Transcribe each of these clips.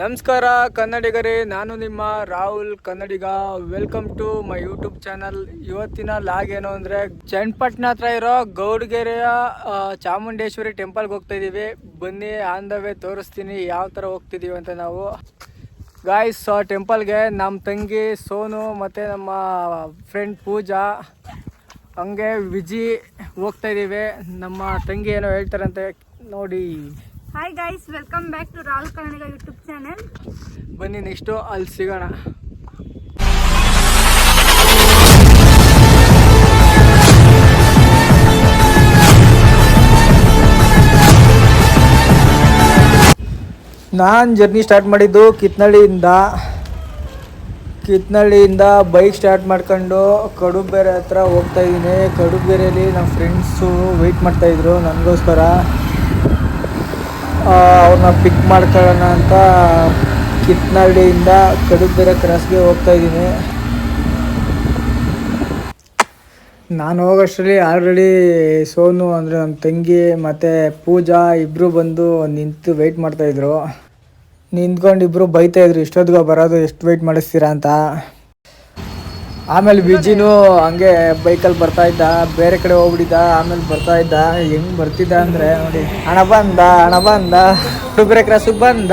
ನಮಸ್ಕಾರ ಕನ್ನಡಿಗರೇ, ನಾನು ನಿಮ್ಮ Rahul Kannadiga. Welcome to my YouTube channel ಇವತ್ತಿನ ಲಾಗ್ ಏನು ಅಂದರೆ, ಚನ್ನಪಟ್ಟಣ ಹತ್ರ ಇರೋ ಗೌಡಗೆರೆಯ ಚಾಮುಂಡೇಶ್ವರಿ ಟೆಂಪಲ್ಗೆ ಹೋಗ್ತಾ ಇದ್ದೀವಿ ಬನ್ನಿ ಆನ್ ದ ವೇ ತೋರಿಸ್ತೀನಿ ಯಾವ ಥರ ಹೋಗ್ತಿದ್ದೀವಿ ಅಂತ ನಾವು. ಗಾಯ್ಸ್ ಟೆಂಪಲ್ಗೆ ನಮ್ಮ ತಂಗಿ ಸೋನು ಮತ್ತು ನಮ್ಮ ಫ್ರೆಂಡ್ ಪೂಜಾ, ಹಂಗೆ ವಿಜಿ ಹೋಗ್ತಾ ಇದ್ದೀವಿ ನಮ್ಮ ತಂಗಿ ಏನೋ ಹೇಳ್ತಾರಂತೆ, ನೋಡಿ. Hi guys welcome back to Rahul Kannadiga YouTube channel ಬನ್ನಿ ನೆಕ್ಸ್ಟು ಅಲ್ಲಿ ಸಿಗೋಣ. ನಾನು ಜರ್ನಿ ಸ್ಟಾರ್ಟ್ ಮಾಡಿದ್ದು ಕಿತ್ನಳ್ಳಿಯಿಂದ. ಕಿತ್ನಳ್ಳಿಯಿಂದ ಬೈಕ್ ಸ್ಟಾರ್ಟ್ ಮಾಡ್ಕೊಂಡು ಕಡುಬೇರೆ ಹತ್ರ ಹೋಗ್ತಾ ಇದ್ದೀನಿ. ಕಡುಬೇರೆಯಲ್ಲಿ ನಮ್ಮ ಫ್ರೆಂಡ್ಸು ವೆಯ್ಟ್ ಮಾಡ್ತಾಯಿದ್ರು ನನಗೋಸ್ಕರ. ಅವ್ರನ್ನ ಪಿಕ್ ಮಾಡ್ಕೊಳ್ಳೋಣ ಅಂತ ಕಿತ್ನಳ್ಳಿಯಿಂದ ಕಡುಬೇರೆ ಕ್ರಾಸ್ಗೆ ಹೋಗ್ತಾ ಇದ್ದೀನಿ. ನಾನು ಹೋಗೋಷ್ಟರಲ್ಲಿ ಆಲ್ರೆಡಿ ಸೋನು ಅಂದರೆ ನಮ್ಮ ತಂಗಿ ಮತ್ತು ಪೂಜಾ ಇಬ್ಬರು ಬಂದು ನಿಂತು ವೆಯ್ಟ್ ಮಾಡ್ತಾಯಿದ್ರು ನಿಂತ್ಕೊಂಡು ಇಬ್ಬರು ಬೈತಾಯಿದ್ರು ಇಷ್ಟೊತ್ತಿಗೆ ಬರೋದು, ಎಷ್ಟು ವೆಯ್ಟ್ ಮಾಡಿಸ್ತೀರಾ ಅಂತ. ಆಮೇಲೆ ವಿಜಿನೂ ಹಂಗೆ ಬೈಕಲ್ಲಿ ಬರ್ತಾ ಇದ್ದ, ಬೇರೆ ಕಡೆ ಹೋಗ್ಬಿಟ್ಟಿದ್ದ, ಆಮೇಲೆ ಬರ್ತಾ ಇದ್ದ. ಹೆಂಗ್ ಬರ್ತಿದ್ದ ಅಂದರೆ ನೋಡಿ, ಹಣ ಬಂದ ಹಣ ಬಂದ, ಕಡುಬೇರೆ ಕ್ರಾಸಿಗೆ ಬಂದ.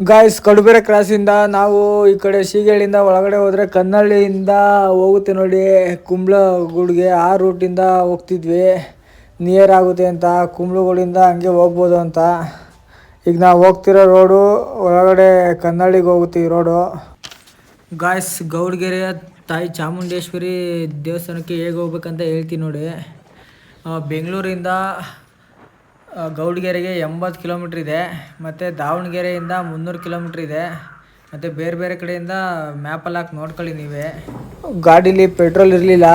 ಗಾಯ್ಸ್ ಕಡುಬೆರೆ ಕ್ರಾಸಿಂದ ನಾವು ಈ ಕಡೆ ಶೀಗಳಿಂದ ಒಳಗಡೆ ಹೋದರೆ ಕನ್ನಳ್ಳಿಯಿಂದ ಹೋಗುತ್ತೆ ನೋಡಿ, ಕುಂಬ್ಳಗೂಡ್ಗೆ ಆ ರೂಟಿಂದ ಹೋಗ್ತಿದ್ವಿ. ನಿಯರ್ ಆಗುತ್ತೆ ಅಂತ, ಕುಂಬ್ಳಗೂಡಿಂದ ಹಂಗೆ ಹೋಗ್ಬೋದು ಅಂತ. ಈಗ ನಾವು ಹೋಗ್ತಿರೋ ರೋಡು ಒಳಗಡೆ ಕನ್ನಳ್ಳಿಗೆ ಹೋಗುತ್ತೆ ಈ ರೋಡು ಗಾಯ್ಸ್ ಗೌಡಗೆರೆಯ ತಾಯಿ ಚಾಮುಂಡೇಶ್ವರಿ ದೇವಸ್ಥಾನಕ್ಕೆ ಹೇಗೆ ಹೋಗ್ಬೇಕಂತ ಹೇಳ್ತೀನಿ ನೋಡಿ. ಬೆಂಗಳೂರಿಂದ ಗೌಡ್ಗೆರೆಗೆ ಎಂಬತ್ತು ಕಿಲೋಮೀಟ್ರ್ ಇದೆ, ಮತ್ತು ದಾವಣಗೆರೆಯಿಂದ ಮುನ್ನೂರು ಕಿಲೋಮೀಟ್ರ್ ಇದೆ, ಮತ್ತು ಬೇರೆ ಬೇರೆ ಕಡೆಯಿಂದ ಮ್ಯಾಪಲ್ಲಿ ಹಾಕಿ ನೋಡ್ಕೊಳ್ಳಿ ನೀವೇ. ಗಾಡೀಲಿ ಪೆಟ್ರೋಲ್ ಇರಲಿಲ್ಲ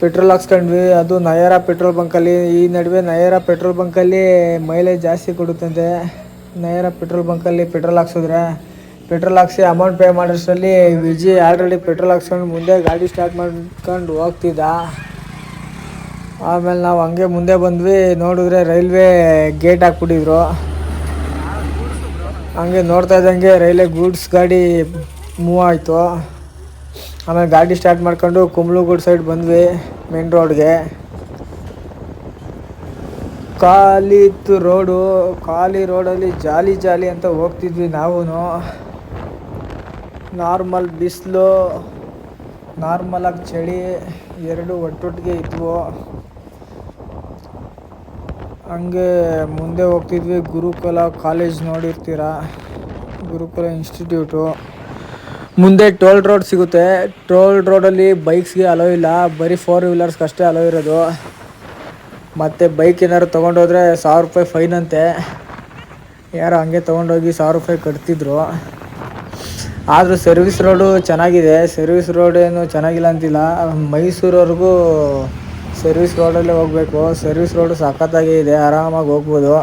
ಪೆಟ್ರೋಲ್ ಹಾಕ್ಸ್ಕೊಂಡ್ವಿ. ಅದು ನಯರ ಪೆಟ್ರೋಲ್ ಬಂಕಲ್ಲಿ ಈ ನಡುವೆ ನಯರ ಪೆಟ್ರೋಲ್ ಬಂಕಲ್ಲಿ ಮೈಲೇಜ್ ಜಾಸ್ತಿ ಕೊಡುತ್ತಂತೆ ನಯರ ಪೆಟ್ರೋಲ್ ಬಂಕಲ್ಲಿ ಪೆಟ್ರೋಲ್ ಹಾಕ್ಸಿದ್ರೆ. ಪೆಟ್ರೋಲ್ ಹಾಕ್ಸಿ ಅಮೌಂಟ್ ಪೇ ಮಾಡೋಷ್ಟರಲ್ಲಿ ವಿಜಿ ಆಲ್ರೆಡಿ ಪೆಟ್ರೋಲ್ ಹಾಕ್ಸ್ಕೊಂಡು ಮುಂದೆ ಗಾಡಿ ಸ್ಟಾರ್ಟ್ ಮಾಡ್ಕೊಂಡು ಹೋಗ್ತಿದ್ದ. ಆಮೇಲೆ ನಾವು ಹಂಗೆ ಮುಂದೆ ಬಂದ್ವಿ. ನೋಡಿದ್ರೆ ರೈಲ್ವೆ ಗೇಟ್ ಹಾಕ್ಬಿಟ್ಟಿದ್ರು. ಹಂಗೆ ನೋಡ್ತಾ ಇದ್ದಂಗೆ ರೈಲ್ವೆ ಗೂಡ್ಸ್ ಗಾಡಿ ಮೂವ್ ಆಯಿತು. ಆಮೇಲೆ ಗಾಡಿ ಸ್ಟಾರ್ಟ್ ಮಾಡ್ಕೊಂಡು ಕುಂಬ್ಳುಗೂಡ್ ಸೈಡ್ ಬಂದ್ವಿ ಮೇನ್ ರೋಡ್ಗೆ ಖಾಲಿ ಇತ್ತು ರೋಡು ಖಾಲಿ ರೋಡಲ್ಲಿ ಜಾಲಿ ಜಾಲಿ ಅಂತ ಹೋಗ್ತಿದ್ವಿ ನಾವು ನಾರ್ಮಲ್ ಬಿಸಿಲು ನಾರ್ಮಲಾಗಿ ಚಳಿ, ಎರಡು ಒಟ್ಟೊಟ್ಟಿಗೆ ಇದ್ವು. ಹಂಗೆ ಮುಂದೆ ಹೋಗ್ತಿದ್ವಿ ಗುರುಕುಲ ಕಾಲೇಜ್ ನೋಡಿರ್ತೀರ? ಗುರುಕುಲ ಇನ್ಸ್ಟಿಟ್ಯೂಟು ಮುಂದೆ ಟೋಲ್ ರೋಡ್ ಸಿಗುತ್ತೆ. ಟೋಲ್ ರೋಡಲ್ಲಿ ಬೈಕ್ಸ್ಗೆ ಅಲೋ ಇಲ್ಲ. ಬರೀ ಫೋರ್ ವೀಲರ್ಸ್ಗೆ ಅಷ್ಟೇ ಅಲೋ ಇರೋದು. ಮತ್ತು ಬೈಕ್ ಏನಾದ್ರು ತೊಗೊಂಡೋದ್ರೆ ಸಾವಿರ ರೂಪಾಯಿ ಫೈನ್ ಅಂತೆ. ಯಾರೋ ಹಂಗೆ ತೊಗೊಂಡೋಗಿ ಸಾವಿರ ರೂಪಾಯಿ ಕಟ್ತಿದ್ರು. ಆದರೂ ಸರ್ವಿಸ್ ರೋಡು ಚೆನ್ನಾಗಿದೆ. ಸರ್ವಿಸ್ ರೋಡ್ ಏನು ಚೆನ್ನಾಗಿಲ್ಲ ಅಂತಿಲ್ಲ. ಮೈಸೂರವರೆಗೂ ಸರ್ವಿಸ್ ರೋಡಲ್ಲೇ ಹೋಗಬೇಕು. ಸರ್ವಿಸ್ ರೋಡು ಸಖತ್ತಾಗೇ ಇದೆ. ಆರಾಮಾಗಿ ಹೋಗ್ಬೋದು.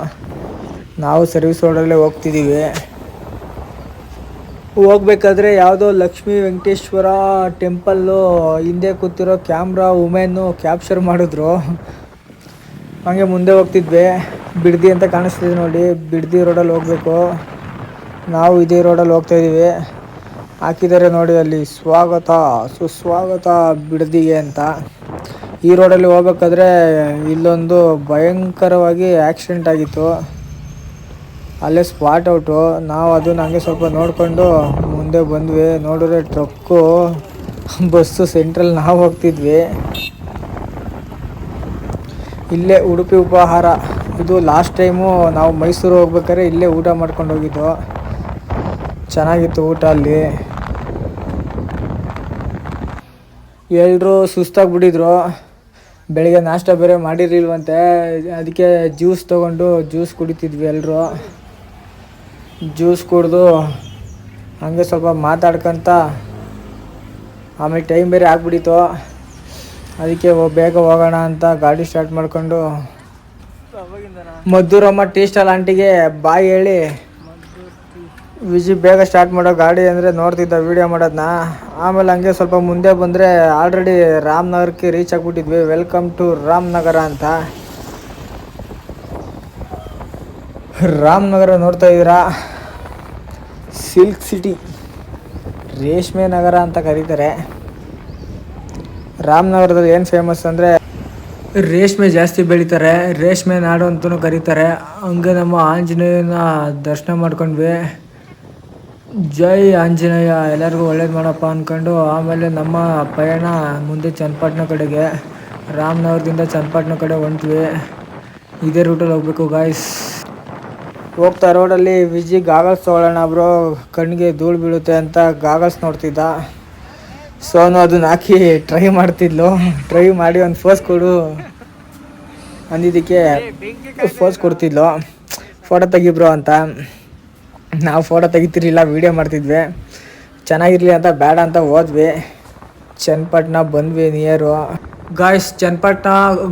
ನಾವು ಸರ್ವಿಸ್ ರೋಡಲ್ಲೇ ಹೋಗ್ತಿದ್ದೀವಿ ಹೋಗ್ಬೇಕಾದ್ರೆ ಯಾವುದೋ ಲಕ್ಷ್ಮೀ ವೆಂಕಟೇಶ್ವರ ಟೆಂಪಲ್ಲು ಹಿಂದೆ ಕೂತಿರೋ ಕ್ಯಾಮ್ರಾ ವುಮೆನ್ನು ಕ್ಯಾಪ್ಚರ್ ಮಾಡಿದ್ರು. ಹಾಗೆ ಮುಂದೆ ಹೋಗ್ತಿದ್ವಿ. ಬಿಡ್ದಿ ಅಂತ ಕಾಣಿಸ್ತಿದ್ವಿ ನೋಡಿ. ಬಿಡ್ದಿ ರೋಡಲ್ಲಿ ಹೋಗಬೇಕು. ನಾವು ಇದೇ ರೋಡಲ್ಲಿ ಹೋಗ್ತಾ ಇದ್ದೀವಿ ಹಾಕಿದ್ದಾರೆ ನೋಡಿ ಅಲ್ಲಿ ಸ್ವಾಗತ, ಸುಸ್ವಾಗತ ಬಿಡದಿಗೆ ಅಂತ. ಈ ರೋಡಲ್ಲಿ ಹೋಗ್ಬೇಕಾದ್ರೆ ಇಲ್ಲೊಂದು ಭಯಂಕರವಾಗಿ ಆಕ್ಸಿಡೆಂಟ್ ಆಗಿತ್ತು. ಅಲ್ಲೇ ಸ್ಪಾಟ್ ಔಟು ನಾವು ಅದು ಹಂಗೆ ಸ್ವಲ್ಪ ನೋಡಿಕೊಂಡು ಮುಂದೆ ಬಂದ್ವಿ. ನೋಡಿದ್ರೆ ಟ್ರಕ್ಕು ಬಸ್ಸು ಸೆಂಟ್ರಲ್ಲಿ ನಾವು ಹೋಗ್ತಿದ್ವಿ. ಇಲ್ಲೇ ಉಡುಪಿ ಉಪಹಾರ. ಇದು ಲಾಸ್ಟ್ ಟೈಮು ನಾವು ಮೈಸೂರು ಹೋಗ್ಬೇಕಾದ್ರೆ ಇಲ್ಲೇ ಊಟ ಮಾಡ್ಕೊಂಡು ಹೋಗಿದ್ದು. ಚೆನ್ನಾಗಿತ್ತು ಊಟ ಅಲ್ಲಿ. ಎಲ್ಲರೂ ಸುಸ್ತಾಗ್ಬಿಟ್ಟಿದ್ರು. ಬೆಳಿಗ್ಗೆ ನಾಷ್ಟ ಬೇರೆ ಮಾಡಿರಲಿಲ್ವಂತೆ. ಅದಕ್ಕೆ ಜ್ಯೂಸ್ ತೊಗೊಂಡು ಜ್ಯೂಸ್ ಕುಡಿತಿದ್ವಿ ಎಲ್ಲರೂ ಜ್ಯೂಸ್ ಕುಡಿದು ಹಾಗೆ ಸ್ವಲ್ಪ ಮಾತಾಡ್ಕೊಂತ ಆಮೇಲೆ ಟೈಮ್ ಬೇರೆ ಆಗ್ಬಿಟ್ಟಿತ್ತು. ಅದಕ್ಕೆ ಬೇಗ ಹೋಗೋಣ ಅಂತ ಗಾಡಿ ಸ್ಟಾರ್ಟ್ ಮಾಡ್ಕೊಂಡು ಮದ್ದೂರಮ್ಮ ಟೀ ಸ್ಟಾಲ್ ಆಂಟಿಗೆ ಬಾಯಿ ಹೇಳಿ ವಿಜಿ ಬೇಗ ಸ್ಟಾರ್ಟ್ ಮಾಡೋ ಗಾಡಿ ಅಂದರೆ ನೋಡ್ತಿದ್ದ, ವೀಡಿಯೋ ಮಾಡೋದನ್ನ ಆಮೇಲೆ ಹಂಗೆ ಸ್ವಲ್ಪ ಮುಂದೆ ಬಂದರೆ ಆಲ್ರೆಡಿ ರಾಮನಗರಕ್ಕೆ ರೀಚ್ ಆಗಿಬಿಟ್ಟಿದ್ವಿ. ವೆಲ್ಕಮ್ ಟು ರಾಮನಗರ ಅಂತ. ರಾಮನಗರ ನೋಡ್ತಾ ಇದ್ದೀರಾ? ಸಿಲ್ಕ್ ಸಿಟಿ ರೇಷ್ಮೆ ನಗರ ಅಂತ ಕರೀತಾರೆ. ರಾಮನಗರದಲ್ಲಿ ಏನು ಫೇಮಸ್ ಅಂದರೆ ರೇಷ್ಮೆ ಜಾಸ್ತಿ ಬೆಳೀತಾರೆ. ರೇಷ್ಮೆ ನಾಡು ಅಂತಲೂ ಕರೀತಾರೆ. ಹಂಗೆ ನಮ್ಮ ಆಂಜನೇಯನ ದರ್ಶನ ಮಾಡ್ಕೊಂಡ್ವಿ. ಜೈ ಆಂಜನೇಯ, ಎಲ್ಲರಿಗೂ ಒಳ್ಳೇದು ಮಾಡಪ್ಪ ಅಂದ್ಕೊಂಡು ಆಮೇಲೆ ನಮ್ಮ ಪಯಣ ಮುಂದೆ ಚನ್ನಪಟ್ಟಣ ಕಡೆಗೆ, ರಾಮನಗರದಿಂದ ಚನ್ನಪಟ್ಟಣ ಕಡೆ ಹೊಂಟ್ವಿ. ಇದೇ ರೂಟಲ್ಲಿ ಹೋಗ್ಬೇಕು ಗಾಯ್ಸ್ ಹೋಗ್ತಾ ರೋಡಲ್ಲಿ ವಿಜಿ ಗಾಗಲ್ಸ್ ತೊಗೊಳ್ಳೋಣ ಬ್ರೋ ಕಣ್ಣಿಗೆ ಧೂಳು ಬೀಳುತ್ತೆ ಅಂತ ಗಾಗಲ್ಸ್ ನೋಡ್ತಿದ್ದ. ಸೋನು ಅದನ್ನ ಹಾಕಿ ಟ್ರೈ ಮಾಡ್ತಿದ್ಲು. ಟ್ರೈ ಮಾಡಿ ಒಂದು ಫೋಸ್ ಕೊಡು ಅಂದಿದ್ದಕ್ಕೆ ಫೋಸ್ ಕೊಡ್ತಿದ್ಲು. ಫೋಟೋ ತೆಗಿಬ್ರೋ ಅಂತ. ನಾವು ಫೋಟೋ ತೆಗಿತಿರ್ಲಿಲ್ಲ ವೀಡಿಯೋ ಮಾಡ್ತಿದ್ವಿ. ಚೆನ್ನಾಗಿರ್ಲಿ ಅಂತ, ಬೇಡ ಅಂತ ಹೋದ್ವಿ. ಚನ್ನಪಟ್ಟಣ ಬಂದ್ವಿ ನಿಯರು ಗಾಯ್ಸ್ ಚನ್ನಪಟ್ಟಣ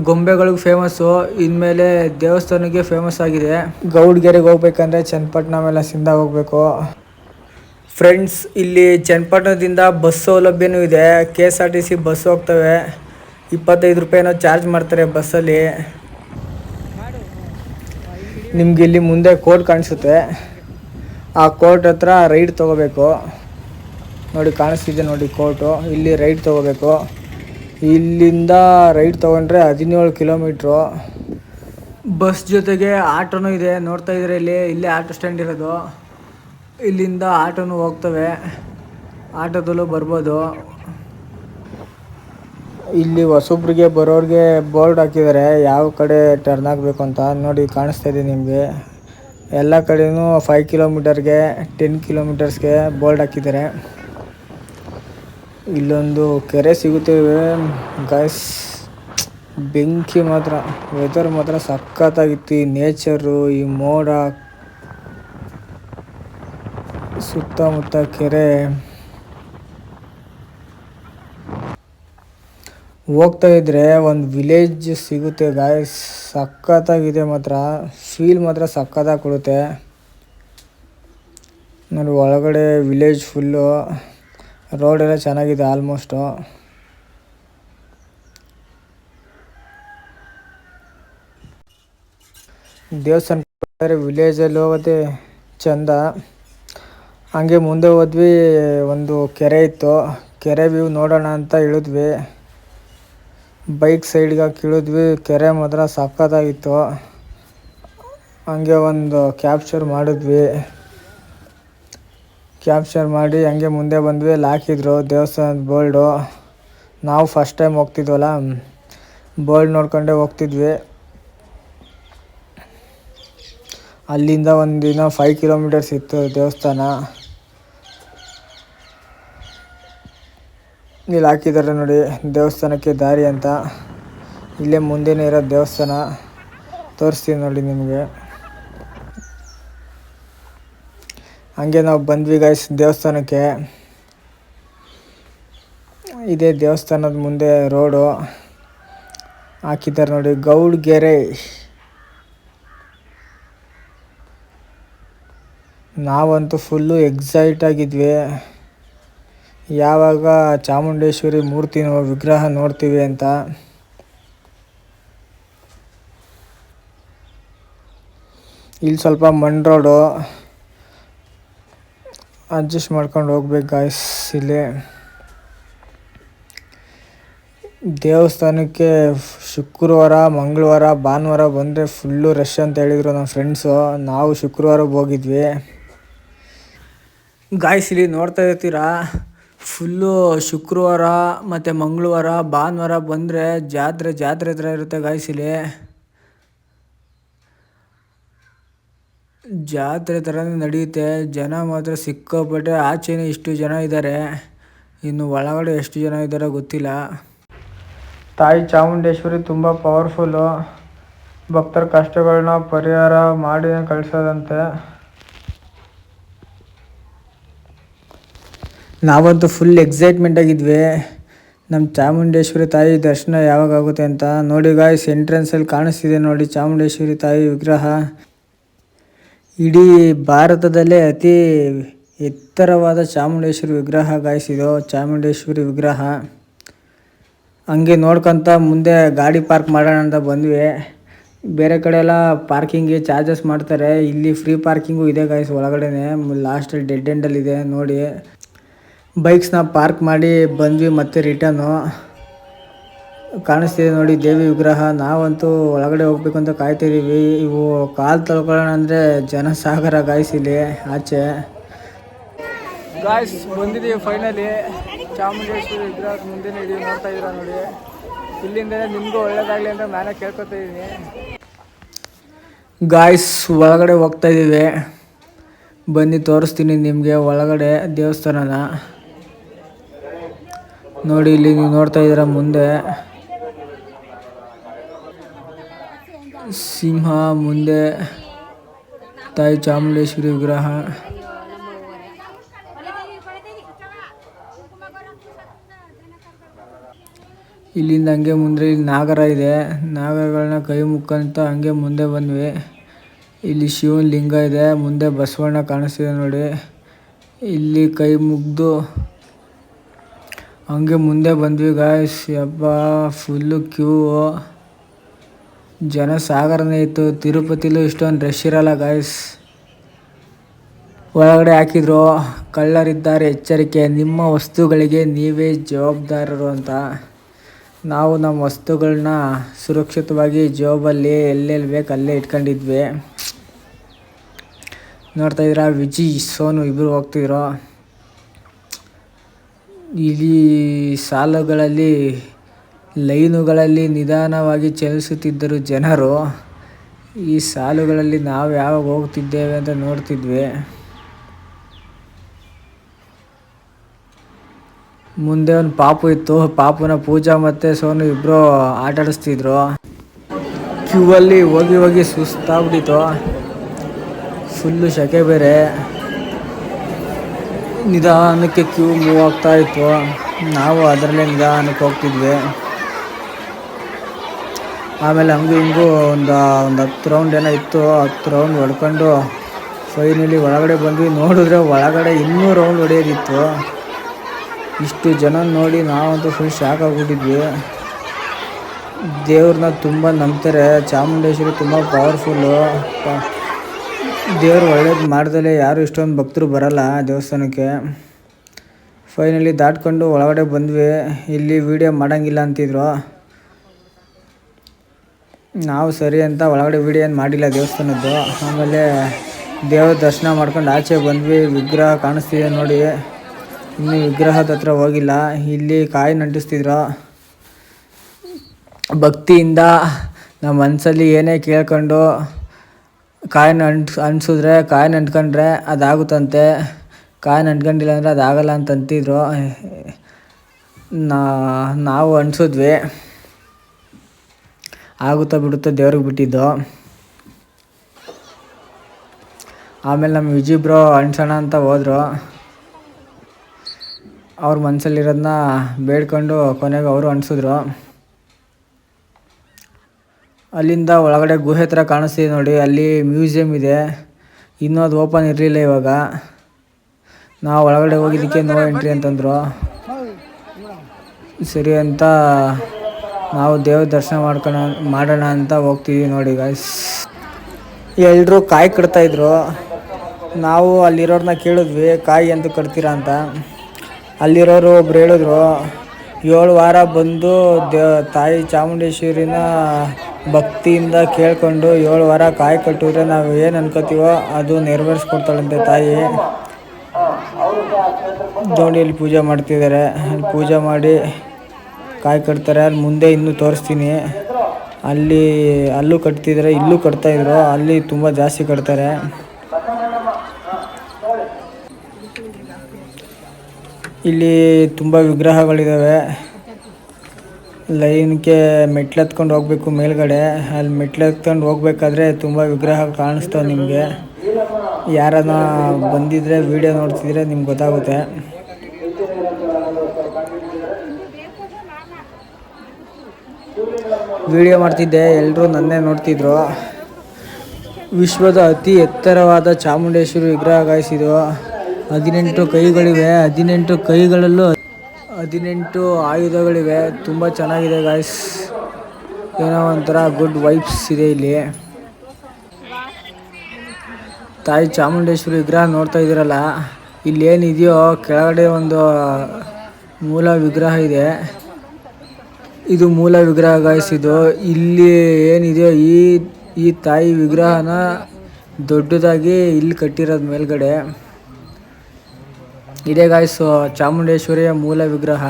ಗೊಂಬೆಗಳಿಗೆ ಫೇಮಸ್ಸು ಇನ್ಮೇಲೆ ದೇವಸ್ಥಾನಕ್ಕೆ ಫೇಮಸ್ ಆಗಿದೆ. ಗೌಡ್ಗೆರೆಗೆ ಹೋಗ್ಬೇಕಂದ್ರೆ ಚನ್ನಪಟ್ಟಣ ಮೇಲೆ ಸಿಂಧ ಹೋಗ್ಬೇಕು. ಫ್ರೆಂಡ್ಸ್ ಇಲ್ಲಿ ಚನ್ನಪಟ್ಟಣದಿಂದ ಬಸ್ ಸೌಲಭ್ಯನೂ ಇದೆ. K S R T C bus ಹೋಗ್ತವೆ. ಇಪ್ಪತ್ತೈದು ರೂಪಾಯಿನೋ ಚಾರ್ಜ್ ಮಾಡ್ತಾರೆ ಬಸ್ಸಲ್ಲಿ ನಿಮ್ಗೆ ಇಲ್ಲಿ ಮುಂದೆ ಕೋರ್ಟ್ ಕಾಣಿಸುತ್ತೆ. ಆ ಕೋರ್ಟ್ ಹತ್ರ ರೈಡ್ ತೊಗೋಬೇಕು. ನೋಡಿ ಕಾಣಿಸ್ತಿದೆ ನೋಡಿ ಕೋರ್ಟು. ಇಲ್ಲಿ ರೈಡ್ ತೊಗೋಬೇಕು. ಇಲ್ಲಿಂದ ರೈಡ್ ತೊಗೊಂಡ್ರೆ ಹದಿನೇಳು ಕಿಲೋಮೀಟ್ರು. ಬಸ್ ಜೊತೆಗೆ ಆಟೋನೂ ಇದೆ. ನೋಡ್ತಾ ಇದ್ರೆ ಇಲ್ಲಿ, ಇಲ್ಲೇ ಆಟೋ ಸ್ಟ್ಯಾಂಡ್ ಇರೋದು. ಇಲ್ಲಿಂದ ಆಟೋನು ಹೋಗ್ತವೆ. ಆಟೋದಲ್ಲೂ ಬರ್ಬೋದು. ಇಲ್ಲಿ ಹೊಸೊಬ್ರಿಗೆ ಬರೋರಿಗೆ ಬೋರ್ಡ್ ಹಾಕಿದ್ದಾರೆ. ಯಾವ ಕಡೆ ಟರ್ನ್ ಆಗಬೇಕು ಅಂತ. ನೋಡಿ ಕಾಣಿಸ್ತಾ ಇದೆ ನಿಮಗೆ. ಎಲ್ಲ ಕಡೆನೂ ಫೈವ್ ಕಿಲೋಮೀಟರ್ಗೆ ಟೆನ್ ಕಿಲೋಮೀಟರ್ಸ್ಗೆ ಬೋರ್ಡ್ ಹಾಕಿದ್ದಾರೆ. ಇಲ್ಲೊಂದು ಕೆರೆ ಸಿಗುತ್ತೆ ಗೈಸ್ ಬೆಂಕಿ ಮಾತ್ರ ವೆದರ್ ಮಾತ್ರ ಸಖತ್ತಾಗಿತ್ತು. ಈ ನೇಚರು ಈ ಮೋಡ, ಸುತ್ತಮುತ್ತ ಕೆರೆ. ಹೋಗ್ತಾ ಇದ್ರೆ ಒಂದು ವಿಲೇಜ್ ಸಿಗುತ್ತೆ ಗಾಯ್ಸ್ ಸಖತ್ತಾಗಿದೆ ಮಾತ್ರ. ಫೀಲ್ ಮಾತ್ರ ಸಖತ್ತಾಗಿ ಕೊಡುತ್ತೆ. ನೋಡಿ, ಒಳಗಡೆ ವಿಲೇಜ್ ಫುಲ್ಲು ಎಲ್ಲ ಚೆನ್ನಾಗಿದೆ ಆಲ್ಮೋಸ್ಟು ದೇವಸ್ಥಾನ ವಿಲೇಜಲ್ಲಿ ಹೋಗೋದೇ ಚಂದ. ಹಂಗೆ ಮುಂದೆ ಹೋದ್ವಿ, ಒಂದು ಕೆರೆ ಇತ್ತು. ಕೆರೆ ವ್ಯೂ ನೋಡೋಣ ಅಂತ ಇಳಿದ್ವಿ. ಬೈಕ್ ಸೈಡ್ಗೆ ಹಾಕಿ ಇಳಿದ್ವಿ ಕೆರೆ ಮಾತ್ರ ಸಖತ್ತಾಗಿತ್ತು ಹಂಗೆ ಒಂದು ಕ್ಯಾಪ್ಚರ್ ಮಾಡಿದ್ವಿ. ಕ್ಯಾಪ್ಚರ್ ಮಾಡಿ ಹಂಗೆ ಮುಂದೆ ಬಂದ್ವಿ. ಹಾಕಿದ್ರು ದೇವಸ್ಥಾನದ ಬೋಲ್ಡು ನಾವು ಫಸ್ಟ್ ಟೈಮ್ ಹೋಗ್ತಿದ್ವಲ್ಲ ಬೋಲ್ಡ್ ನೋಡ್ಕೊಂಡೆ ಹೋಗ್ತಿದ್ವಿ. ಅಲ್ಲಿಂದ ಒಂದು ದಿನ ಫೈವ್ ಕಿಲೋಮೀಟರ್ಸ್ ಇತ್ತು ದೇವಸ್ಥಾನ. ಇಲ್ಲಿ ಹಾಕಿದ್ದಾರೆ ನೋಡಿ. ದೇವಸ್ಥಾನಕ್ಕೆ ದಾರಿ ಅಂತ. ಇಲ್ಲೇ ಮುಂದೆನೇ ಇರೋ ದೇವಸ್ಥಾನ. ತೋರಿಸ್ತೀನಿ ನೋಡಿ ನಿಮಗೆ. ಹಂಗೆ ನಾವು ಬಂದ್ವಿ ಗಾಯ್ಸ್ ದೇವಸ್ಥಾನಕ್ಕೆ. ಇದೇ ದೇವಸ್ಥಾನದ ಮುಂದೆ ರೋಡು. ಹಾಕಿದ್ದಾರೆ ನೋಡಿ ಗೌಡ್ಗೆರೆ. ನಾವಂತೂ ಫುಲ್ಲು ಎಕ್ಸೈಟ್ ಆಗಿದ್ವಿ. ಯಾವಾಗ ಚಾಮುಂಡೇಶ್ವರಿ ಮೂರ್ತಿ ವಿಗ್ರಹ ನೋಡ್ತೀವಿ ಅಂತ. ಇಲ್ಲಿ ಸ್ವಲ್ಪ ಮಣ್ ರೋಡು. ಅಡ್ಜಸ್ಟ್ ಮಾಡ್ಕೊಂಡು ಹೋಗ್ಬೇಕು ಗಾಯ್ಸ್ ಇಲ್ಲಿ. ದೇವಸ್ಥಾನಕ್ಕೆ ಶುಕ್ರವಾರ, ಮಂಗಳವಾರ, ಭಾನುವಾರ ಬಂದರೆ ಫುಲ್ಲು ರಶ್ ಅಂತ ಹೇಳಿದರು ನಮ್ಮ ಫ್ರೆಂಡ್ಸು ನಾವು ಶುಕ್ರವಾರ ಹೋಗಿದ್ವಿ. ಗಾಯ್ಸ್ ಇಲ್ಲಿ ನೋಡ್ತಾ ಇರ್ತೀರಾ? ಫುಲ್ಲು ಶುಕ್ರವಾರ ಮತ್ತು ಮಂಗಳವಾರ, ಭಾನುವಾರ ಬಂದರೆ ಜಾತ್ರೆ ಜಾತ್ರೆ ಥರ ಇರುತ್ತೆ ಗಾಯ್ಸ್ ಇಲ್ಲಿ. ಜಾತ್ರೆ ಥರನೇ ನಡೆಯುತ್ತೆ ಜನ ಮಾತ್ರ ಸಿಕ್ಕಾಪಟ್ಟೆ ಆಚೆನೇ ಇಷ್ಟು ಜನ ಇದ್ದಾರೆ ಇನ್ನು ಒಳಗಡೆ ಎಷ್ಟು ಜನ ಇದ್ದಾರೆ ಗೊತ್ತಿಲ್ಲ. ತಾಯಿ ಚಾಮುಂಡೇಶ್ವರಿ ತುಂಬ ಪವರ್ಫುಲ್ಲು ಭಕ್ತರ ಕಷ್ಟಗಳನ್ನ ಪರಿಹಾರ ಮಾಡಿ ಕಳಿಸೋದಂತೆ. ನಾವಂತೂ ಫುಲ್ ಎಕ್ಸೈಟ್ಮೆಂಟ್ ಆಗಿದ್ವಿ. ನಮ್ಮ ಚಾಮುಂಡೇಶ್ವರಿ ತಾಯಿ ದರ್ಶನ ಯಾವಾಗ ಆಗುತ್ತೆ ಅಂತ ನೋಡಿ ಗಾಯ್ಸ್ ಎಂಟ್ರೆನ್ಸಲ್ಲಿ ಕಾಣಿಸ್ತಿದೆ ನೋಡಿ ಚಾಮುಂಡೇಶ್ವರಿ ತಾಯಿ ವಿಗ್ರಹ. ಇಡೀ ಭಾರತದಲ್ಲೇ ಅತಿ ಎತ್ತರವಾದ ಚಾಮುಂಡೇಶ್ವರಿ ವಿಗ್ರಹ ಗಾಯ್ಸ್ ಇದು, ಚಾಮುಂಡೇಶ್ವರಿ ವಿಗ್ರಹ. ಹಂಗೆ ನೋಡ್ಕೊಂತ ಮುಂದೆ ಗಾಡಿ ಪಾರ್ಕ್ ಮಾಡೋಣ ಅಂತ ಬಂದ್ವಿ. ಬೇರೆ ಕಡೆ ಎಲ್ಲ ಪಾರ್ಕಿಂಗ್ಗೆ ಚಾರ್ಜಸ್ ಮಾಡ್ತಾರೆ. ಇಲ್ಲಿ ಫ್ರೀ ಪಾರ್ಕಿಂಗು ಇದೆ ಗಾಯ್ಸ್ ಒಳಗಡೆನೆ. ಲಾಸ್ಟಲ್ಲಿ ಡೆಡ್ ಎಂಡಲ್ಲಿದೆ ನೋಡಿ. ಬೈಕ್ಸ್ನ ಪಾರ್ಕ್ ಮಾಡಿ ಬಂದ್ವಿ ಮತ್ತೆ ರಿಟರ್ನು ಕಾಣಿಸ್ತಿದೆ ನೋಡಿ ದೇವಿ ವಿಗ್ರಹ. ನಾವಂತೂ ಒಳಗಡೆ ಹೋಗ್ಬೇಕು ಅಂತ ಕಾಯ್ತಿದ್ದೀವಿ ಇವು ಕಾಲು ತೊಳ್ಕೊಳ್ಳೋಣ ಅಂದರೆ ಜನಸಾಗರ ಗಾಯ್ಸ್ ಇಲ್ಲಿ ಆಚೆ. ಗಾಯ್ಸ್ ಬಂದಿದ್ದೀವಿ ಫೈನಲಿ ಚಾಮುಂಡೇಶ್ವರಿ ವಿಗ್ರಹ ಮುಂದೆ ಇದೀವಿ ನೋಡ್ತಾ ಇದ್ದೀರಾ ನೋಡಿ. ಇಲ್ಲಿಂದ ನಿಮಗೂ ಒಳ್ಳೇದಾಗಲಿ ಅಂತ ನಾನೇ ಕೇಳ್ಕೊತಾ ಇದ್ದೀನಿ ಗಾಯ್ಸ್ ಒಳಗಡೆ ಹೋಗ್ತಾ ಇದ್ದೀವಿ ಬನ್ನಿ ತೋರಿಸ್ತೀನಿ ನಿಮಗೆ ಒಳಗಡೆ ದೇವಸ್ಥಾನನ. ನೋಡಿ, ಇಲ್ಲಿ ನೀವು ನೋಡ್ತಾ ಇದೀರ ಮುಂದೆ. ಸಿಂಹ ಮುಂದೆ. ತಾಯಿ ಚಾಮುಂಡೇಶ್ವರಿ ವಿಗ್ರಹ. ಇಲ್ಲಿಂದ ಹಂಗೆ ಮುಂದೆ ಇಲ್ಲಿ ನಾಗರ ಇದೆ. ನಾಗರಗಳನ್ನ ಕೈ ಮುಕ್ಕಂತ ಹಂಗೆ ಮುಂದೆ ಬಂದ್ವಿ. ಇಲ್ಲಿ ಶಿವನ ಲಿಂಗ ಇದೆ. ಮುಂದೆ ಬಸವಣ್ಣ ಕಾಣಿಸ್ತಿದೆ ನೋಡಿ. ಇಲ್ಲಿ ಕೈ ಮುಗ್ದು ಹಂಗೆ ಮುಂದೆ ಬಂದ್ವಿ ಗಾಯ್ಸ್ ಅಪ್ಪ ಫುಲ್ಲು ಕ್ಯೂ ಜನ ಸಾಗರನೇ ಇತ್ತು. ತಿರುಪತಿಲೂ ಇಷ್ಟೊಂದು ರಶ್ ಇರಲ್ಲ ಗಾಯ್ಸ್ ಒಳಗಡೆ ಹಾಕಿದ್ರು. ಕಳ್ಳರಿದ್ದಾರೆ, ಎಚ್ಚರಿಕೆ. ನಿಮ್ಮ ವಸ್ತುಗಳಿಗೆ ನೀವೇ ಜವಾಬ್ದಾರರು ಅಂತ. ನಾವು ನಮ್ಮ ವಸ್ತುಗಳನ್ನ ಸುರಕ್ಷಿತವಾಗಿ ಜೋಬಲ್ಲಿ ಎಲ್ಲೆಲ್ಲಿ ಬೇಕು ಅಲ್ಲೇ ಇಟ್ಕೊಂಡಿದ್ವಿ. ನೋಡ್ತಾ ಇದ್ದೀರಾ, ವಿಜಿ, ಸೋನು ಇಬ್ಬರು ಹೋಗ್ತಿದ್ರು. ಇಲ್ಲಿ ಸಾಲುಗಳಲ್ಲಿ, ಲೈನುಗಳಲ್ಲಿ ನಿಧಾನವಾಗಿ ಚಲಿಸುತ್ತಿದ್ದರು ಜನರು. ಈ ಸಾಲುಗಳಲ್ಲಿ ನಾವು ಯಾವಾಗ ಹೋಗ್ತಿದ್ದೇವೆ ಅಂತ ನೋಡ್ತಿದ್ವಿ. ಮುಂದೆ ಒಂದು ಪಾಪು ಇತ್ತು. ಪಾಪುನ ಪೂಜಾ ಮತ್ತು ಸೋನು ಇಬ್ಬರು ಆಟ ಆಡಿಸ್ತಿದ್ರು ಕ್ಯೂ ಅಲ್ಲಿ ಹೋಗಿ ಹೋಗಿ ಸುಸ್ತಾಗ್ಬಿಟ್ಟಿತ್ತು. ಫುಲ್ಲು ಸೆಕೆ ಬೇರೆ. ನಿಧಾನಕ್ಕೆ ಕ್ಯೂ ಮೂವ್ ಆಗ್ತಾ ಇತ್ತು. ನಾವು ಅದರಲ್ಲೇ ನಿಧಾನಕ್ಕೆ ಹೋಗ್ತಿದ್ವಿ. ಆಮೇಲೆ ಹಂಗೂ ಹಿಂಗೂ ಒಂದು ಒಂದು ಹತ್ತು ರೌಂಡ್ ಏನೋ ಇತ್ತು. ಹತ್ತು ರೌಂಡ್ ಹೊಡ್ಕೊಂಡು ಫೈನಲಿ ಒಳಗಡೆ ಬಂದ್ವಿ. ನೋಡಿದ್ರೆ ಒಳಗಡೆ ಇನ್ನೂ ರೌಂಡ್ ಹೊಡೆಯೋದಿತ್ತು. ಇಷ್ಟು ಜನ ನೋಡಿ ನಾವಂತೂ ಫುಲ್ ಶಾಕ್ ಆಗಿಬಿಟ್ಟಿದ್ವಿ. ದೇವ್ರನ್ನ ತುಂಬ ನಂಬ್ತಾರೆ. ಚಾಮುಂಡೇಶ್ವರಿ ತುಂಬ ಪವರ್ಫುಲ್ಲು ದೇವ್ರು ಒಳ್ಳೇದು ಮಾಡ್ದಲೇ ಯಾರು ಇಷ್ಟೊಂದು ಭಕ್ತರು ಬರಲ್ಲ ದೇವಸ್ಥಾನಕ್ಕೆ. ಫೈನಲಿ ದಾಟ್ಕೊಂಡು ಒಳಗಡೆ ಬಂದ್ವಿ. ಇಲ್ಲಿ ವಿಡಿಯೋ ಮಾಡೋಂಗಿಲ್ಲ ಅಂತಿದ್ರು. ನಾವು ಸರಿ ಅಂತ ಒಳಗಡೆ ವಿಡಿಯೋ ಏನು ಮಾಡಿಲ್ಲ ದೇವಸ್ಥಾನದ್ದು. ಆಮೇಲೆ ದೇವ್ರ ದರ್ಶನ ಮಾಡ್ಕೊಂಡು ಆಚೆ ಬಂದ್ವಿ. ವಿಗ್ರಹ ಕಾಣಿಸ್ತಿದೆ ನೋಡಿ. ಇನ್ನೂ ವಿಗ್ರಹದ ಹತ್ರ ಹೋಗಿಲ್ಲ. ಇಲ್ಲಿ ಕಾಯಿ ನಂಟಿಸ್ತಿದ್ರು. ಭಕ್ತಿಯಿಂದ ನಮ್ಮ ಮನಸ್ಸಲ್ಲಿ ಏನೇ ಕೇಳ್ಕೊಂಡು ಕಾಯಿನ ಅಂಟ್ ಅನ್ಸಿದ್ರೆ ಕಾಯಿನ ಅಂಟ್ಕೊಂಡ್ರೆ ಅದಾಗುತ್ತಂತೆ. ಕಾಯಿನ ಅಂಟ್ಕೊಂಡಿಲ್ಲ ಅಂದರೆ ಅದಾಗಲ್ಲ ಅಂತ ಅಂತಿದ್ರು ನಾವು ಅಂಟಿಸಿದ್ವಿ. ಆಗುತ್ತಾ ಬಿಡುತ್ತೋ ದೇವ್ರಿಗೆ ಬಿಟ್ಟಿದ್ದು. ಆಮೇಲೆ ನಮ್ಮ ವಿಜಿ ಬ್ರೋ ಅಣ್ಸೋಣ ಅಂತ ಹೋದ್ರು. ಅವ್ರ ಮನಸ್ಸಲ್ಲಿರೋದನ್ನ ಬೇಡ್ಕೊಂಡು ಕೊನೆಗೆ ಅವರು ಅನ್ಸಿದ್ರು ಅಲ್ಲಿಂದ ಒಳಗಡೆ ಗುಹೆ ಹತ್ರ ಕಾಣಿಸ್ತಿದೆ ನೋಡಿ, ಅಲ್ಲಿ ಮ್ಯೂಸಿಯಮ್ ಇದೆ. ಇನ್ನೂ ಅದು ಓಪನ್ ಇರಲಿಲ್ಲ ಇವಾಗ. ನಾವು ಒಳಗಡೆ ಹೋಗಿದ್ದಕ್ಕೆ ನೋ ಎಂಟ್ರಿ ಅಂತಂದರು. ಸರಿ ಅಂತ ನಾವು ದೇವ್ರ ದರ್ಶನ ಮಾಡ್ಕೊಳ ಮಾಡೋಣ ಅಂತ ಹೋಗ್ತೀವಿ ನೋಡಿ ಗಾಯ್ಸ್ ಎಲ್ಲರೂ ಕಾಯಿ ಕಟ್ತಾಯಿದ್ರು ನಾವು ಅಲ್ಲಿರೋರನ್ನ ಕೇಳಿದ್ವಿ, ಕಾಯಿ ಅಂತ ಕಟ್ತೀರಾ ಅಂತ. ಅಲ್ಲಿರೋರು ಒಬ್ರು ಹೇಳಿದ್ರು, ಏಳು ವಾರ ಬಂದು ದೇ, ತಾಯಿ ಚಾಮುಂಡೇಶ್ವರಿನ ಭಕ್ತಿಯಿಂದ ಕೇಳಿಕೊಂಡು ಏಳು ವಾರ ಕಾಯಿ ಕಟ್ಟಿದ್ರೆ ನಾವು ಏನು ಅನ್ಕೋತೀವೋ ಅದು ನೆರವೇರಿಸ್ಕೊಡ್ತಾಳಂತೆ ತಾಯಿ. ದೋಣಿಯಲ್ಲಿ ಪೂಜೆ ಮಾಡ್ತಿದ್ದಾರೆ ಅಲ್ಲಿ ಪೂಜೆ ಮಾಡಿ ಕಾಯಿ ಕಟ್ತಾರೆ. ಅಲ್ಲಿ ಮುಂದೆ ಇನ್ನೂ ತೋರಿಸ್ತೀನಿ. ಅಲ್ಲಿ, ಅಲ್ಲೂ ಕಟ್ತಿದ್ರೆ, ಇಲ್ಲೂ ಕಟ್ತಾಯಿದ್ರು ಅಲ್ಲಿ ತುಂಬ ಜಾಸ್ತಿ ಕಟ್ತಾರೆ. ಇಲ್ಲಿ ತುಂಬ ವಿಗ್ರಹಗಳಿದ್ದಾವೆ ಲೈನ್ಗೆ ಮೆಟ್ಲು ಹತ್ಕೊಂಡು ಹೋಗ್ಬೇಕು ಮೇಲ್ಗಡೆ. ಅಲ್ಲಿ ಮೆಟ್ಲು ಹತ್ಕೊಂಡು ಹೋಗ್ಬೇಕಾದ್ರೆ ತುಂಬ ವಿಗ್ರಹ ಕಾಣಿಸ್ತವೆ ನಿಮಗೆ. ಯಾರನ್ನ ಬಂದಿದ್ರೆ ವಿಡಿಯೋ ನೋಡ್ತಿದ್ರೆ ನಿಮ್ಗೆ ಗೊತ್ತಾಗುತ್ತೆ. ವಿಡಿಯೋ ಮಾಡ್ತಿದ್ದೆ ಎಲ್ಲರೂ ನನ್ನೇ ನೋಡ್ತಿದ್ರು. ವಿಶ್ವದ ಅತಿ ಎತ್ತರವಾದ ಚಾಮುಂಡೇಶ್ವರಿ ವಿಗ್ರಹ ಗಾಯಿಸಿದ್ರು ಹದಿನೆಂಟು ಕೈಗಳಿವೆ, ಹದಿನೆಂಟು ಕೈಗಳಲ್ಲೂ ಹದಿನೆಂಟು ಆಯುಧಗಳಿವೆ. ತುಂಬ ಚೆನ್ನಾಗಿದೆ ಗಾಯ್ಸ್ ಏನೋ ಒಂಥರ ಗುಡ್ ವೈಬ್ಸ್ ಇದೆ ಇಲ್ಲಿ. ತಾಯಿ ಚಾಮುಂಡೇಶ್ವರಿ ವಿಗ್ರಹ ನೋಡ್ತಾ ಇದ್ದೀರಲ್ಲ ಇಲ್ಲಿ ಏನಿದೆಯೋ ಕೆಳಗಡೆ ಒಂದು ಮೂಲ ವಿಗ್ರಹ ಇದೆ. ಇದು ಮೂಲ ವಿಗ್ರಹ ಗಾಯ್ಸ್ ಇದು. ಇಲ್ಲಿ ಏನಿದೆಯೋ ಈ ಈ ತಾಯಿ ವಿಗ್ರಹನ ದೊಡ್ಡದಾಗಿ ಇಲ್ಲಿ ಕಟ್ಟಿರೋದು ಮೇಲ್ಗಡೆ. ಇದೇ ಗಾಯ್ಸ್ ಚಾಮುಂಡೇಶ್ವರಿಯ ಮೂಲ ವಿಗ್ರಹ.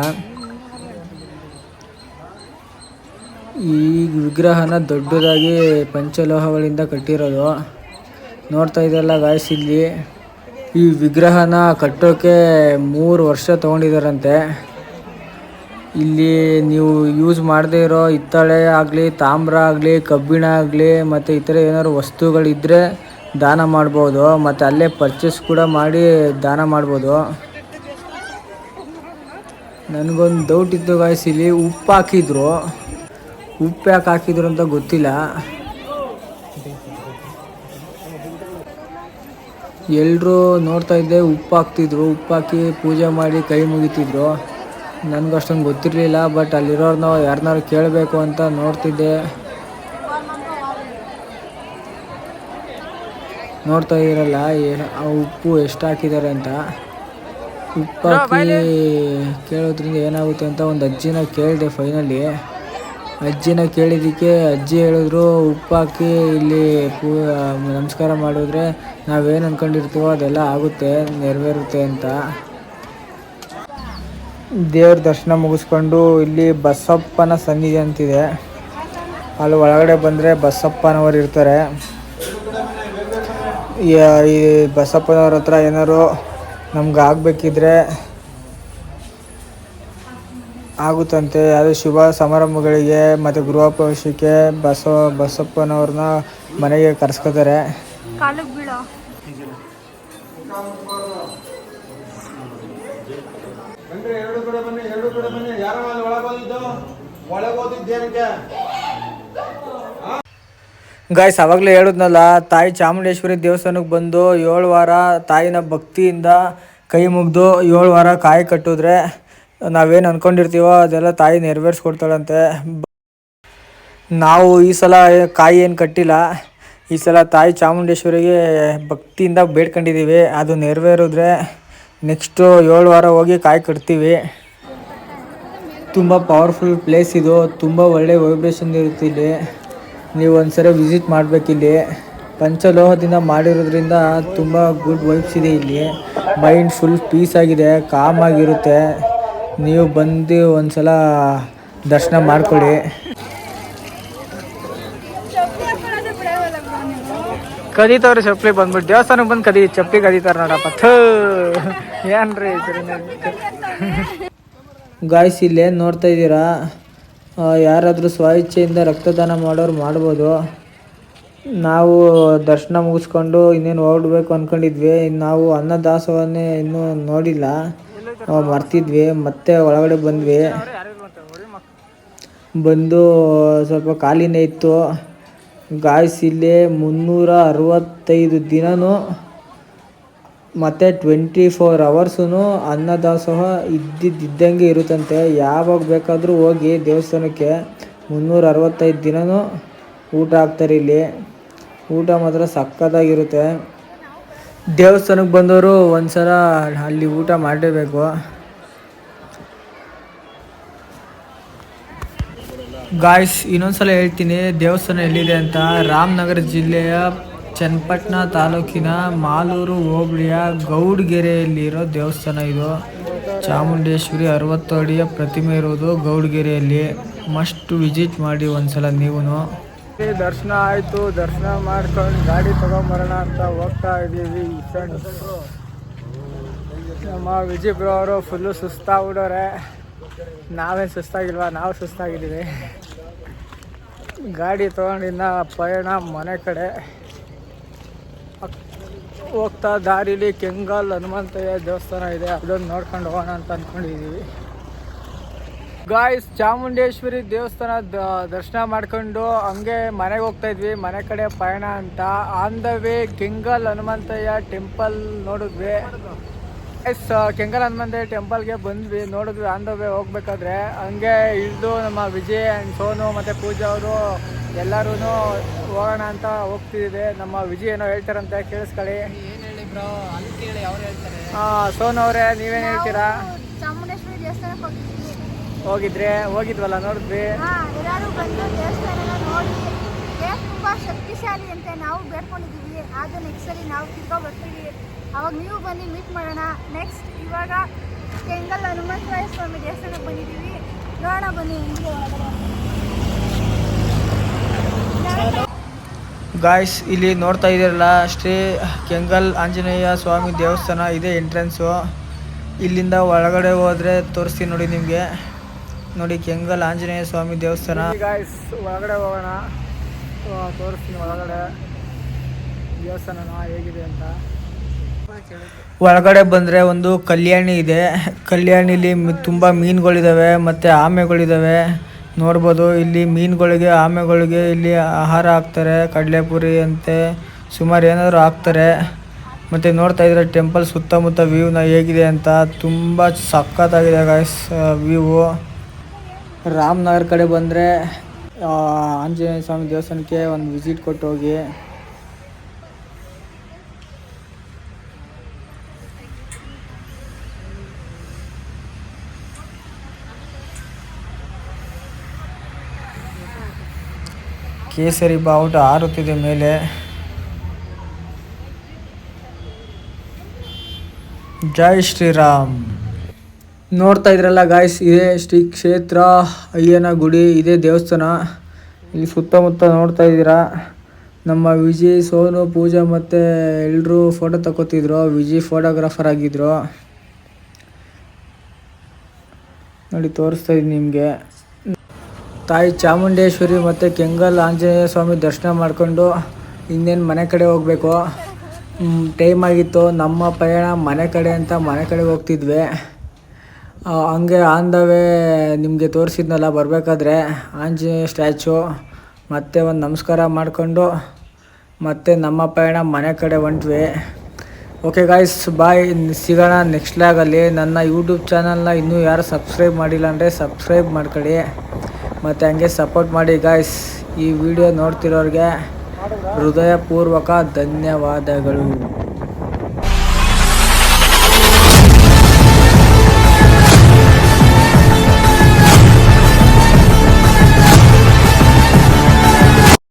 ಈ ವಿಗ್ರಹನ ದೊಡ್ಡದಾಗಿ ಪಂಚಲೋಹಗಳಿಂದ ಕಟ್ಟಿರೋದು. ನೋಡ್ತಾ ಇದೆಲ್ಲ ಗಾಯ್ಸ್ ಇಲ್ಲಿ ಈ ವಿಗ್ರಹನ ಕಟ್ಟೋಕೆ ಮೂರು ವರ್ಷ ತೊಗೊಂಡಿದ್ದಾರಂತೆ ಇಲ್ಲಿ ನೀವು ಯೂಸ್ ಮಾಡದೇ ಇರೋ ಹಿತ್ತಾಳೆ ಆಗಲಿ, ತಾಮ್ರ ಆಗಲಿ, ಕಬ್ಬಿಣ ಆಗಲಿ, ಮತ್ತು ಇತರ ಏನಾದ್ರು ವಸ್ತುಗಳಿದ್ದರೆ ದಾನ ಮಾಡ್ಬೋದು. ಮತ್ತು ಅಲ್ಲೇ ಪರ್ಚೇಸ್ ಕೂಡ ಮಾಡಿ ದಾನ ಮಾಡ್ಬೋದು. ನನಗೊಂದು ಡೌಟ್ ಇತ್ತು ಗಾಯ್ಸ್ ಇಲ್ಲಿ ಉಪ್ಪು ಹಾಕಿದ್ರು. ಉಪ್ಪು ಯಾಕೆ ಹಾಕಿದ್ರು ಅಂತ ಗೊತ್ತಿಲ್ಲ. ಎಲ್ಲರೂ ನೋಡ್ತಾ ಇದ್ದೆ ಉಪ್ಪು ಹಾಕ್ತಿದ್ರು. ಉಪ್ಪು ಹಾಕಿ ಪೂಜೆ ಮಾಡಿ ಕೈ ಮುಗಿತಿದ್ರು. ನನಗೆ ಅಷ್ಟೊಂದು ಗೊತ್ತಿರಲಿಲ್ಲ ಬಟ್ ಅಲ್ಲಿರೋರ್ನ ಯಾರನ್ನಾರು ಕೇಳಬೇಕು ಅಂತ ನೋಡ್ತಿದ್ದೆ. ನೋಡ್ತಾ ಇರಲ್ಲ ಉಪ್ಪು ಎಷ್ಟು ಹಾಕಿದ್ದಾರೆ ಅಂತ. ಉಪ್ಪು ಹಾಕಿ ಕೇಳೋದ್ರಿಂದ ಏನಾಗುತ್ತೆ ಅಂತ ಒಂದು ಅಜ್ಜಿನ ಕೇಳಿದೆ ಫೈನಲಿ ಅಜ್ಜಿನ ಕೇಳಿದ್ದಕ್ಕೆ ಅಜ್ಜಿ ಹೇಳಿದ್ರು ಉಪ್ಪಾಕಿ ಇಲ್ಲಿ ಪೂ ನಮಸ್ಕಾರ ಮಾಡಿದ್ರೆ ನಾವೇನು ಅಂದ್ಕೊಂಡಿರ್ತೀವೋ ಅದೆಲ್ಲ ಆಗುತ್ತೆ ನೆರವೇರುತ್ತೆ ಅಂತ. ದೇವ್ರ ದರ್ಶನ ಮುಗಿಸ್ಕೊಂಡು ಇಲ್ಲಿ ಬಸಪ್ಪನ ಸನ್ನಿಧಿ ಅಂತಿದೆ. ಅಲ್ಲಿ ಒಳಗಡೆ ಬಂದರೆ ಬಸಪ್ಪನವರು ಇರ್ತಾರೆ. ಈ ಈ ಬಸಪ್ಪನವ್ರ ಹತ್ರ ಏನಾರು ನಮ್ಗೆ ಆಗಬೇಕಿದ್ರೆ ಆಗುತ್ತಂತೆ. ಅದು ಶುಭ ಸಮಾರಂಭಗಳಿಗೆ ಮತ್ತು ಗೃಹ ಪ್ರವೇಶಕ್ಕೆ ಬಸವ ಬಸಪ್ಪನವ್ರನ್ನ ಮನೆಗೆ ಕರೆಸ್ಕೋತಾರೆ. ಎರಡು ಕಡೆ ಬನ್ನಿ ಎರಡು ಕಡೆ ಬನ್ನಿ. ಯಾರೋ ಒಳಗೋದಿದ್ದು ಒಳಗೋದಿದ್ದೇನಕ್ಕೆ ಗಾಯ್ಸ್ ಅವಾಗಲೇ ಹೇಳಿದ್ನಲ್ಲ, ತಾಯಿ ಚಾಮುಂಡೇಶ್ವರಿ ದೇವಸ್ಥಾನಕ್ಕೆ ಬಂದು ಏಳು ವಾರ ತಾಯಿನ ಭಕ್ತಿಯಿಂದ ಕೈ ಮುಗಿದು ಏಳು ವಾರ ಕಾಯಿ ಕಟ್ಟಿದ್ರೆ ನಾವೇನು ಅಂದ್ಕೊಂಡಿರ್ತೀವೋ ಅದೆಲ್ಲ ತಾಯಿ ನೆರವೇರಿಸ್ಕೊಡ್ತಾಳಂತೆ. ನಾವು ಈ ಸಲ ಕಾಯಿ ಏನು ಕಟ್ಟಿಲ್ಲ, ಈ ಸಲ ತಾಯಿ ಚಾಮುಂಡೇಶ್ವರಿಗೆ ಭಕ್ತಿಯಿಂದ ಬೇಡ್ಕೊಂಡಿದ್ದೀವಿ ಅದು ನೆರವೇರಿದ್ರೆ ನೆಕ್ಸ್ಟು ಏಳು ವಾರ ಹೋಗಿ ಕಾಯಿ ಕಟ್ತೀವಿ. ತುಂಬ ಪವರ್ಫುಲ್ ಪ್ಲೇಸ್ ಇದು, ತುಂಬ ಒಳ್ಳೆ ವೈಬ್ರೇಷನ್ ಇರುತ್ತೆ ಇಲ್ಲಿ. ನೀವು ಒಂದ್ಸರಿ ವಿಸಿಟ್ ಮಾಡಬೇಕಿಲ್ಲಿ ಪಂಚಲೋಹದಿಂದ ಮಾಡಿರೋದ್ರಿಂದ ತುಂಬ ಗುಡ್ ವೈಬ್ಸ್ ಇದೆ ಇಲ್ಲಿ. ಮೈಂಡ್ ಫುಲ್ ಪೀಸ್ ಆಗಿದೆ ಕಾಮ್ ಆಗಿರುತ್ತೆ. ನೀವು ಬಂದು ಒಂದ್ಸಲ ದರ್ಶನ ಮಾಡ್ಕೊಳ್ಳಿ. ಕದೀತವ್ರೆ ಚಪ್ಪಲಿ ಬಂದ್ಬಿಟ್ಟು. ದೇವಸ್ಥಾನಕ್ಕೆ ಬಂದು ಕದಿ ಚಪ್ಪಲಿ ಕದೀತಾರ ನೋಡಪ್ಪ. ಥೂ ಏನ್ರಿ ಗಾಯ್ಸ್ ಇಲ್ಲಿ ನೋಡ್ತಾ ಇದ್ದೀರಾ? ಯಾರಾದರೂ ಸ್ವಇಚ್ಛೆಯಿಂದ ರಕ್ತದಾನ ಮಾಡೋರು ಮಾಡ್ಬೋದು. ನಾವು ದರ್ಶನ ಮುಗಿಸ್ಕೊಂಡು ಇನ್ನೇನು ಹೊರಡ್ಬೇಕು ಅಂದ್ಕೊಂಡಿದ್ವಿ ನಾವು ಅನ್ನದಾಸೋಹನೇ ಇನ್ನೂ ನೋಡಿಲ್ಲ. ಮರ್ತಿದ್ವಿ. ಮತ್ತೆ ಒಳಗಡೆ ಬಂದ್ವಿ. ಬಂದು ಸ್ವಲ್ಪ ಖಾಲಿನೇ ಇತ್ತು. ಗಾಯ್ಸ್ ಇಲ್ಲಿ ಮುನ್ನೂರ ಅರವತ್ತೈದು ದಿನನೂ ಮತ್ತು ಟ್ವೆಂಟಿ ಫೋರ್ ಅವರ್ಸು ಅನ್ನದಾಸೋಹ ಇದ್ದಿದ್ದಂಗೆ ಇರುತ್ತಂತೆ. ಯಾವಾಗ ಬೇಕಾದರೂ ಹೋಗಿ ದೇವಸ್ಥಾನಕ್ಕೆ ಮುನ್ನೂರ ಅರವತ್ತೈದು ದಿನವೂ ಊಟ ಹಾಕ್ತಾರೆ ಇಲ್ಲಿ. ಊಟ ಮಾತ್ರ ಸಕ್ಕತ್ತಾಗಿರುತ್ತೆ. ದೇವಸ್ಥಾನಕ್ಕೆ ಬಂದವರು ಒಂದ್ಸಲ ಅಲ್ಲಿ ಊಟ ಮಾಡಲೇಬೇಕು. ಗಾಯ್ಸ್ ಇನ್ನೊಂದ್ಸಲ ಹೇಳ್ತೀನಿ, ದೇವಸ್ಥಾನ ಎಲ್ಲಿದೆ ಅಂತ? ರಾಮನಗರ ಜಿಲ್ಲೆಯ ಚನ್ನಪಟ್ಟಣ ತಾಲೂಕಿನ ಮಾಲೂರು ಹೋಬಳಿಯ ಗೌಡ್ಗೆರೆಯಲ್ಲಿರೋ ದೇವಸ್ಥಾನ ಇದು. ಚಾಮುಂಡೇಶ್ವರಿ ಅರವತ್ತು ಅಡಿಯ ಪ್ರತಿಮೆ ಇರೋದು ಗೌಡ್ಗೆರೆಯಲ್ಲಿ. ಮಸ್ಟ್ ವಿಸಿಟ್ ಮಾಡಿ ಒಂದ್ಸಲ ನೀವು ದರ್ಶನ ಆಯಿತು. ದರ್ಶನ ಮಾಡ್ಕೊಂಡು ಗಾಡಿ ತಗೊಂಬರೋಣ ಅಂತ ಹೋಗ್ತಾ ಇದ್ದೀವಿ ನಮ್ಮ ವಿಜಯ್ ಬ್ರೋ ಅವರು ಫುಲ್ಲು ಸುಸ್ತಾಗ್ಬಿಡೋರೆ ನಾವೇನು ಸುಸ್ತಾಗಿಲ್ವಾ? ನಾವು ಸುಸ್ತಾಗಿದ್ದೀವಿ. ಗಾಡಿ ತೊಗೊಂಡಿನ್ನ ಪಯಣ ಮನೆ ಕಡೆ. ಹೋಗ್ತಾ ದಾರಿಲಿ ಕೆಂಗಲ್ ಹನುಮಂತಯ್ಯ ದೇವಸ್ಥಾನ ಇದೆ. ಅದನ್ನು ನೋಡ್ಕೊಂಡು ಹೋಗೋಣ ಅಂತ ಅಂದ್ಕೊಂಡಿದ್ದೀವಿ ಗಾಯ್ಸ್ ಚಾಮುಂಡೇಶ್ವರಿ ದೇವಸ್ಥಾನ ದರ್ಶನ ಮಾಡ್ಕೊಂಡು ಹಂಗೆ ಮನೆಗೆ ಹೋಗ್ತಾ ಇದ್ವಿ. ಮನೆ ಕಡೆ ಪಯಣ ಅಂತ. On the way Kengal Hanumanthaiah temple ನೋಡಿದ್ವಿ. ಎಸ್ ಕೆಂಗಲ್ ಹನುಮಂತಯ್ಯ ಟೆಂಪಲ್ಗೆ ಬಂದ್ವಿ. ನೋಡಿದ್ವಿ ಆನ್ ದ ವೇ ಹೋಗ್ಬೇಕಾದ್ರೆ. ಹಂಗೆ ಇಳಿದು ನಮ್ಮ ವಿಜಯ್ ಆ್ಯಂಡ್ ಸೋನು ಮತ್ತು ಪೂಜಾ ಅವರು ಎಲ್ಲರೂ ಹೋಗೋಣ ಅಂತ ಹೋಗ್ತಿದ್ದೆ ನಮ್ಮ ವಿಜಯ್ ಏನೋ ಹೇಳ್ತಾರಂತೆ ಕೇಳಿಸ್ಕೊಳ್ಳಿ. ಹಾಂ ಸೋನು ಅವರೇ ನೀವೇನು ಹೇಳ್ತೀರಾ? ಚಾಮುಂಡೇಶ್ವರಿ ದೇವಸ್ಥಾನಕ್ಕೆ ಹೋಗಿದ್ವಿ. ಹೋಗಿದ್ರೆ ಹೋಗಿದ್ವಲ್ಲ ನೋಡಿದ್ವಿ. ಹಾ ಎಲ್ಲರೂ ಬಂದು ದೇವಸ್ಥಾನನ ನೋಡಿ. ದೇವ್ ತುಂಬಾ ಶಕ್ತಿಶಾಲಿ ಅಂತ ನಾವು ಬೇಡ್ಕೊಂಡಿದ್ದೀವಿ ಆದ್ರೆ ನೆಕ್ಸ್ಟ್ ಸರಿ ನಾವು ತಿರ್ಗೋ ಬರ್ತೀವಿ. ಅವಾಗ ನೀವು ಬನ್ನಿ ಮೀಟ್ ಮಾಡೋಣ. ನೆಕ್ಸ್ಟ್ ಇವಾಗ ಕೆಂಗಲ್ ಹನುಮಂತರಾಯ ಸ್ವಾಮಿ ದೇವಸ್ಥಾನಕ್ಕೆ ಬಂದಿದ್ದೀವಿ ನೋಡೋಣ ಬನ್ನಿ ಹಿಂಗೆ ಒಳಗಡೆ. ಗಾಯ್ಸ್ ಇಲ್ಲಿ ನೋಡ್ತಾ ಇದ್ದೀರಲ್ಲ ಶ್ರೀ ಕೆಂಗಲ್ ಆಂಜನೇಯ ಸ್ವಾಮಿ ದೇವಸ್ಥಾನ ಇದೆ ಎಂಟ್ರೆನ್ಸು ಇಲ್ಲಿಂದ ಒಳಗಡೆ ಹೋದರೆ ತೋರಿಸ್ತೀನಿ ನೋಡಿ ನಿಮಗೆ. ನೋಡಿ ಕೆಂಗಲ್ ಆಂಜನೇಯ ಸ್ವಾಮಿ ದೇವಸ್ಥಾನ. ಗಾಯ್ಸ್ ಒಳಗಡೆ ಹೋಗೋಣ. ತೋರಿಸ್ತೀನಿ ಒಳಗಡೆ. ದೇವಸ್ಥಾನ ಹೇಗಿದೆ ಅಂತ. ಒಳಗಡೆ ಬಂದರೆ ಒಂದು ಕಲ್ಯಾಣಿ ಇದೆ. ಕಲ್ಯಾಣಿಲಿ ತುಂಬ ಮೀನುಗಳಿದ್ದಾವೆ ಮತ್ತು ಆಮೆಗಳಿದ್ದಾವೆ ನೋಡ್ಬೋದು, ಇಲ್ಲಿ ಮೀನುಗಳಿಗೆ, ಆಮೆಗಳಿಗೆ ಇಲ್ಲಿ ಆಹಾರ ಹಾಕ್ತಾರೆ, ಕಡಲೆಪುರಿ ಅಂತೆ ಸುಮಾರು ಏನಾದರೂ ಹಾಕ್ತಾರೆ. ಮತ್ತು ನೋಡ್ತಾ ಇದ್ರೆ ಟೆಂಪಲ್ ಸುತ್ತಮುತ್ತ ವ್ಯೂನ ಹೇಗಿದೆ ಅಂತ ತುಂಬ ಸಖತ್ತಾಗಿದೆ ಗಾಯ್ಸ್ ವ್ಯೂವು ರಾಮನಗರ ಕಡೆ ಬಂದರೆ ಆಂಜನೇಯ ಸ್ವಾಮಿ ದೇವಸ್ಥಾನಕ್ಕೆ ಒಂದು ವಿಸಿಟ್ ಕೊಟ್ಟು ಹೋಗಿ ಕೇಸರಿ ಬಾವುಟ ಹಾರುತ್ತಿದೆ ಮೇಲೆ. ಜೈ ಶ್ರೀರಾಮ್. ನೋಡ್ತಾ ಇದ್ರಲ್ಲ ಗಾಯ್ಸ್ ಇದೇ ಶ್ರೀ ಕ್ಷೇತ್ರ, ಅಯ್ಯನ ಗುಡಿ, ಇದೇ ದೇವಸ್ಥಾನ. ಇಲ್ಲಿ ಸುತ್ತಮುತ್ತ ನೋಡ್ತಾ ಇದ್ದೀರಾ? ನಮ್ಮ ವಿಜಯ್ ಸೋನು, ಪೂಜಾ ಮತ್ತು ಎಲ್ಲರೂ ಫೋಟೋ ತಗೋತಿದ್ರು ವಿಜಯ್ ಫೋಟೋಗ್ರಾಫರ್ ಆಗಿದ್ರು. ನೋಡಿ, ತೋರಿಸ್ತಾ ಇದ್ದೀನಿ ನಿಮಗೆ. ತಾಯಿ ಚಾಮುಂಡೇಶ್ವರಿ ಮತ್ತು ಕೆಂಗಲ್ ಆಂಜನೇಯ ಸ್ವಾಮಿ ದರ್ಶನ ಮಾಡಿಕೊಂಡು ಇನ್ನೇನು ಮನೆ ಕಡೆ ಹೋಗಬೇಕು. ಟೈಮ್ ಆಗಿತ್ತು. ನಮ್ಮ ಪಯಣ ಮನೆ ಕಡೆ ಅಂತ ಮನೆ ಕಡೆ ಹೋಗ್ತಿದ್ವಿ. ಹಂಗೆ ಆನ್ ದ ವೇ ನಿಮಗೆ ತೋರಿಸಿದ್ನಲ್ಲ, ಬರಬೇಕಾದ್ರೆ ಆಂಜನೇಯ ಸ್ಟ್ಯಾಚು. ಮತ್ತೆ ಒಂದು ನಮಸ್ಕಾರ ಮಾಡಿಕೊಂಡು ಮತ್ತೆ ನಮ್ಮ ಪಯಣ ಮನೆ ಕಡೆ ಹೊಂಟ್ವಿ. ಓಕೆ ಗಾಯ್ಸ್ ಬಾಯ್ ಸಿಗೋಣ ನೆಕ್ಸ್ಟ್ ಲ್ಯಾಗಲ್ಲಿ ನನ್ನ ಯೂಟ್ಯೂಬ್ ಚಾನಲ್ನ ಇನ್ನೂ ಯಾರು ಸಬ್ಸ್ಕ್ರೈಬ್ ಮಾಡಿಲ್ಲ ಅಂದರೆ ಸಬ್ಸ್ಕ್ರೈಬ್ ಮಾಡ್ಕೊಳ್ಳಿ. ಮತ್ತು ಹಂಗೆ ಸಪೋರ್ಟ್ ಮಾಡಿ ಗಾಯ್ಸ್ ಈ ವಿಡಿಯೋ ನೋಡ್ತಿರೋರಿಗೆ ಹೃದಯಪೂರ್ವಕ ಧನ್ಯವಾದಗಳು.